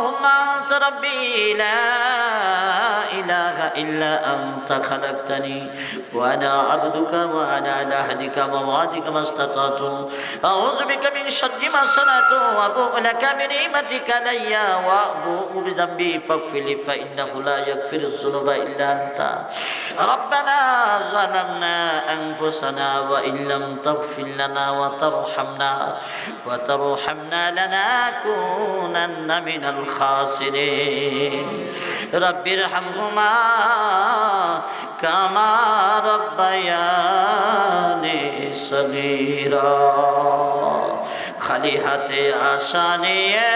اللهم أنت ربي لا إله إلا أنت خلقتني وأنا عبدك وأنا على عهدك ووعدك ما استطعت. أعوذ بك من شر ما صنعت وأبوء لك بنعمتك علي وأبوء بذنبي فاغفر لي فإنه لا يغفر الذنوب إلا أنت. ربنا ظلمنا أنفسنا وإن لم تغفر لنا وترحمنا وترحمنا لنكونن من الخاسرين. رب ارحمهما كما ربياني صغيرا খালি হাতে আশা নিয়ে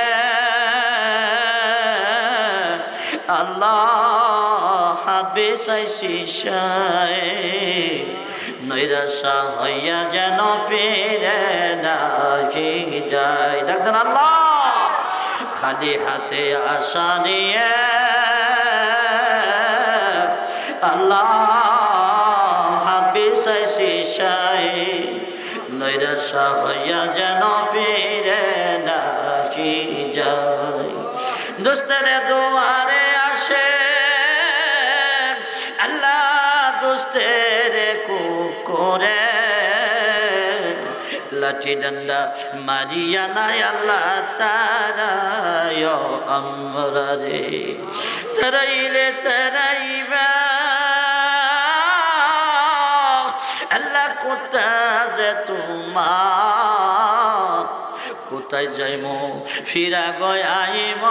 আল্লাহ হাবে চাইছি সাই নৈরাশা হইয়া যেন ফিরে নাহি যায় ডাক্তার আল্লাহ খালি হাতে আশা নিয়ে আল্লাহ হাবে চাইছি সাই নৈরাশা হইয়া যেন ফিরে নাহি যায় দোস্তের দুয়ারে আসে, আল্লাহ দোস্তের কুকুরে লাঠি ডান্ডা মারিয়া নাই আল্লাহ তারায় আমরা রে। তারাইলে তারাইবা। আল্লাহ কোথা যে তোমার? কোথায় যাইম? ফিরা গয় আইম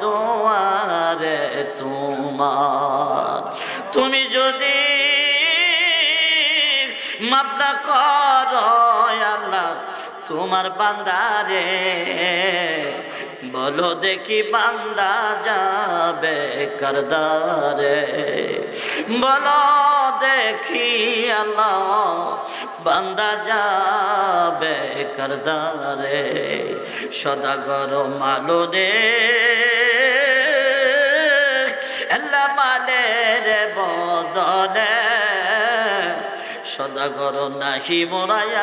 দোয়ারে তোমার। তুমি যদি মাপনা কর তোমার বান্দারে, বলো দেখি বান্দা যাবে করদারে। বলো দেখি আল্লাহ, বান্দা যাবে করদারে। সদাগর মালো রে, আল্লাহ মালের বদলে সদাগর নাহি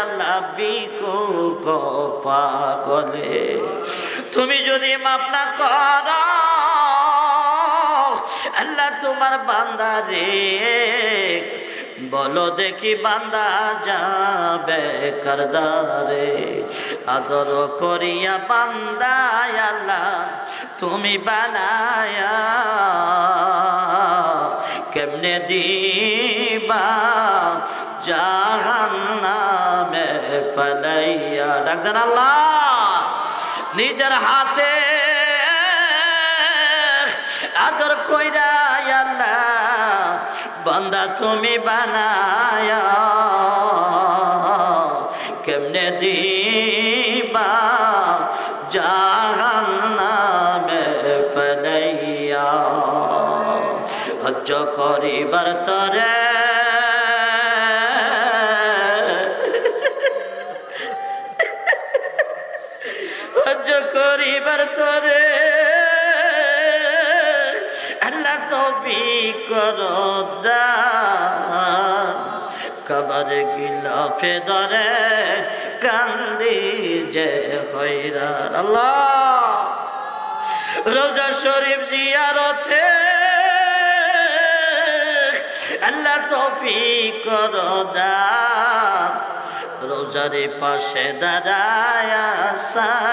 আল্লাহ বিকু পাগলে তুমি যদি মাপ না কর, আল্লাহ তোমার বান্দা রে। বলো দেখি বান্দা যাবে করদারে আদর করিয়া বান্দা আল্লাহ তুমি বানায়া। কেমনে দিবা? ডাক্তার আল্লাহ। নিজের হাতে আদর কইরা বান্দা তুমি বানায়া কেমনে দিবা? জাহান্নামে ফলাইয়া হজ্জ করিবার তরে করিবার তরে, আল্লাহ তবি কর কবর গিলাফে দরে কান্দি যে হইরা আল্লাহ। রোজা শরীফ জিয়ারতে আল্লাহ তৌফিক কর রোজারে পাশে দাঁড়ায় সালাম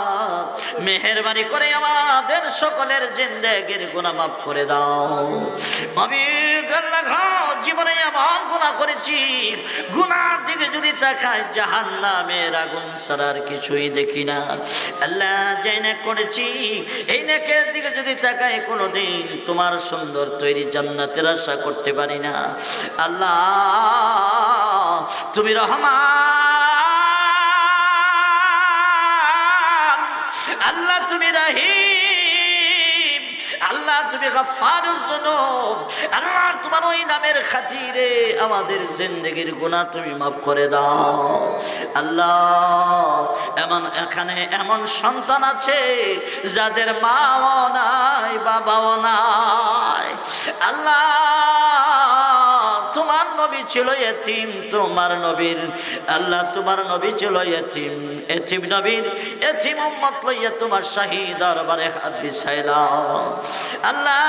মেহরবানি করে আমাদের সকলের জিন্দেগির গুণা মাফ করে দাও। আমি জীবনে এমন গুণা করেছি গুণার দিকে যদি তাকায় জাহান নামের আগুন সারার কিছুই দেখি না। আল্লাহ যে না করেছি, এই নেকের দিকে যদি তাকায় কোনোদিন তোমার সুন্দর তৈরি জান্নাতের আশা করতে পারি না। আল্লাহ, তুমি রহমান। আল্লাহ তুমি রাহিম, আল্লাহ তুমি আল্লাহ তোমার ওই নামের খাতিরে আমাদের জিন্দগির গুনাহ তুমি মাফ করে দাও। আল্লাহ, এমন এখানে এমন সন্তান আছে যাদের মাও নাই, বাবাও নাই। আল্লাহ তোমার নবী ছিল এতিম, তোমার নবীর, আল্লাহ তোমার নবী ছিল এতিম। এতিম নবীর, এতিম উম্মত লইয়া তোমার শাহী দরবারে হাত বিছাইলাম আল্লাহ,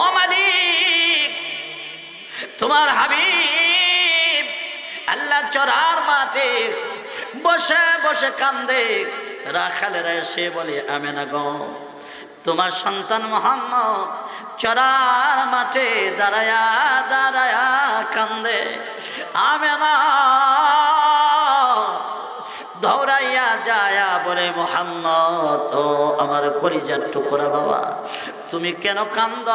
ও মালিক, তোমার হাবিব, আল্লাহ চরার মাঠে বসে বসে কান্দে। রাখালেরা এসে বলে, আমেনা গো, তোমার সন্তান মোহাম্মদ চরার মাঠে দাঁড়ায়া দাঁড়ায়া কান্দে। আমেনা দৌড়াইয়া যায়া বলে, মোহাম্মদ, ও আমার কলিজার টুকরা বাবা, তুমি কেন কান্দ?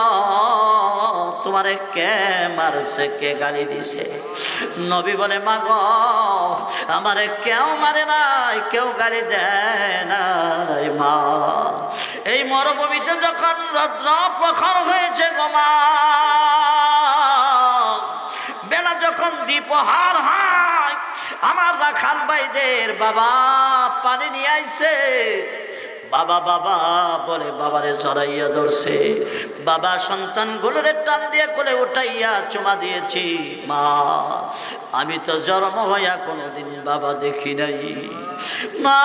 তোমারে কে মারছে, কে গালি দিছে? নবী বলে, মাগ, আমারে কেউ মারে নাই, কেউ গালি দেয় নাই, মা। এই মরুভূমিতে যখন রত্ন প্রখর হয়েছে গো মা। বেলা যখন দ্বীপহার হয়, আমার রাখাল ভাইদের বাবা পানি নিয়ে আইছে। বাবা বাবা, বলে বাবারে জড়াইয়া ধরছে। বাবা সন্তান গুলোরে টান দিয়ে কোলে উঠাইয়া চুমা দিয়েছি, মা। আমি তো জন্ম হইয়া কোনোদিন বাবা দেখি নাই। মা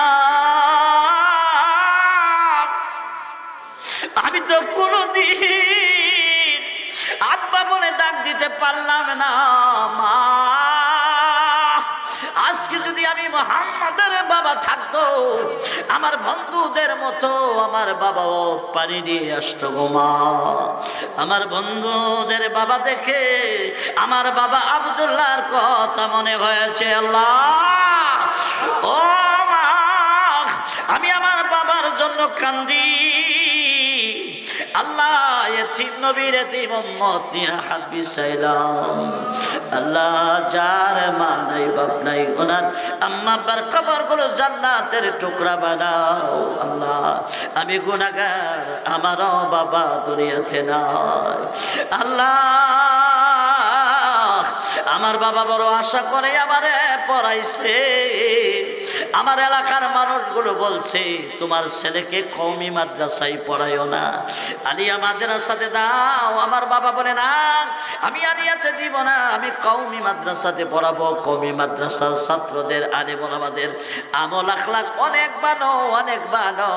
আমি তো কোনোদিন আব্বা বলে ডাক দিতে পারলাম না, মা। আজকে যদি আমি মোহাম্মদের বাবা থাকতো, আমার বন্ধুদের মতো আমার বাবাও পানি দিয়ে আসতো গো, মা। আমার বন্ধুদের বাবা দেখে আমার বাবা আবদুল্লাহর কথা মনে হয়েছে, আল্লাহ। ও, মা, আমি আমার বাবার জন্য কান্দি। আল্লাহ নিয়ে আল্লাহ মা নাই, বাপ নাই জান্নাতের টুকরা বানাও। আল্লাহ, আমি গুনাগার আমারও বাবা দুনিয়াতে নাই। আল্লাহ, আমার বাবা বড় আশা করে আমারে পড়াইছে। আমার এলাকার মানুষগুলো বলছে, তোমার ছেলেকে কৌমি মাদ্রাসায় পড়াইও না। আলিয়া মাদ্রাসাতে দাও। আমার বাবা বলে, না, আমি আলিয়াতে দিব না। আমি কৌমি মাদ্রাসাতে পড়াবো। কৌমি মাদ্রাসার ছাত্রদের আলিমন আমাদের আমল আখলাক অনেক বানো অনেক বানো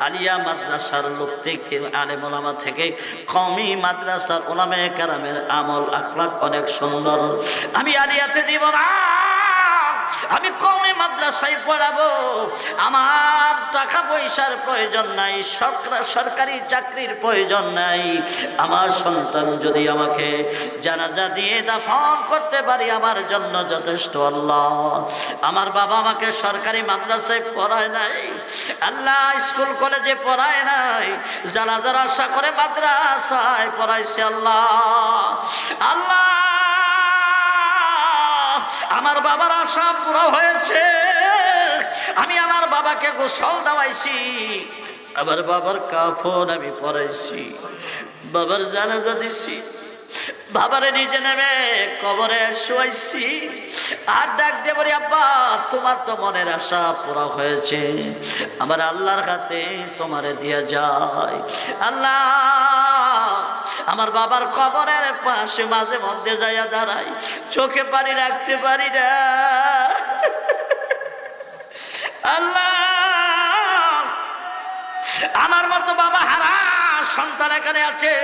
আলিয়া মাদ্রাসার লোক থেকে আলেমুল আমা থেকে কৌমি মাদ্রাসার ওলামে কারামের আমল আখলাক অনেক সুন্দর। আমি আলিয়াতে দিব না। আমি কমে মাদ্রাসায় পড়াবো। আমার টাকা পয়সার প্রয়োজন নাই, সরকার- চাকরির প্রয়োজন নাই। আমার সন্তান যদি আমাকে জানাজা দিয়ে দাফন করতে পারি, আমার জন্য যথেষ্ট আল্লাহ। আমার বাবা আমাকে সরকারি মাদ্রাসায় পড়ায় নাই, আল্লাহ স্কুল কলেজে পড়ায় নাই, যারা যারা আশা করে মাদ্রাসায় পড়াইছে আল্লাহ। আল্লাহ আমার বাবার আশা পুরো হয়েছে। আমি আমার বাবাকে গোসল দেওয়াইছি। আমার বাবার কাফন আমি পরাইছি। বাবার জানাজা দিছি। বাবারে নিজে নেমে কবরে শুয়াইছি। আর ডাক দিয়ে বলি, আব্বা, তোমার তো মনের আশা পুরো হয়েছে। আমার আল্লাহর হাতে তোমারে দিয়া যায়। আল্লাহ আমার বাবার কবরের পাশে মাঝে মধ্যে যাইয়া দাঁড়াই। চোখে পানি রাখতে পারি না। আল্লাহ! আমার মতো বাবা হারা সন্তান এখানে আছে।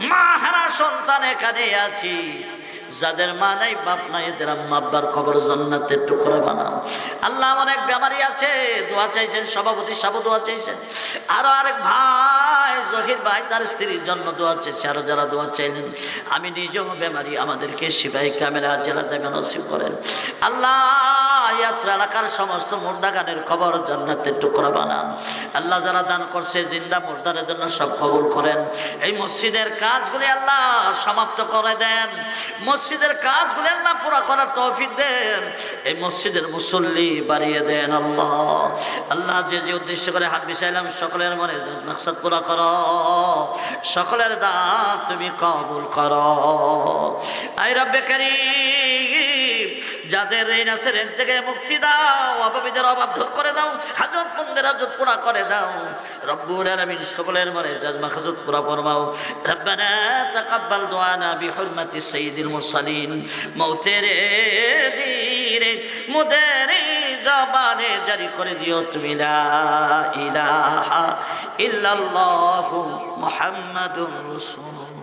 মা হারা সন্তান এখানে আছি। যাদের মা নাই, বাপ নাই, এদের আব্বার খবর জান্নাতের টুকরা বানাও। আল্লাহ আমার এক বেমারি আছে, দোয়া চাইছেন, সভাপতি সাবু দোয়া চাইছেন। আরও আরেক ভাই জহির ভাই, তার স্ত্রীর জন্য দোয়া চাইছে আরও যারা দোয়া আমি নিজেও বেমারি আমাদেরকে সিপাহী ক্যামেরা জেলা জায়গা নসিব করেন। আল্লাহ! এলাকার সমস্ত মুর্দাগানের খবর জান্নাতের টুকরা বানান। আল্লাহ যারা দান করছে, জিন্দা মুর্দারের জন্য সব কবুল করেন। এই মসজিদের কাজগুলি আল্লাহ সমাপ্ত করে দেন। মসজিদের কাজগুলি আল্লাহ পুরা করার তৌফিক দেন। এই মসজিদের মুসল্লি বাড়িয়ে দেন আল্লাহ। আল্লাহ যে যে উদ্দেশ্য করে হাত বিছাইলাম সকলের মনে মাকসাদ পুরা করো। সকলের দাঁত তুমি কবুল করো। আই রব্বে করিম যাদের এই নাসের থেকে মুক্তি দাও, অভাবীদের অভাব দূর করে দাও, হাজত মন্দির হাজত পুরা করে দাও। রব্বুল আলামিন সকলের মনে জাজ মাখাজত পুরা ফরমাও। রব্বানা তাকাব্বাল দুআনা বিহুরমাতি সাইয়্যিদিল মুরসালিন। মৌতের দিনে মুদের জবানে জারি করে দিও তুমি লা ইলাহা ইল্লাল্লাহু মুহাম্মাদুর রাসূলুল্লাহ।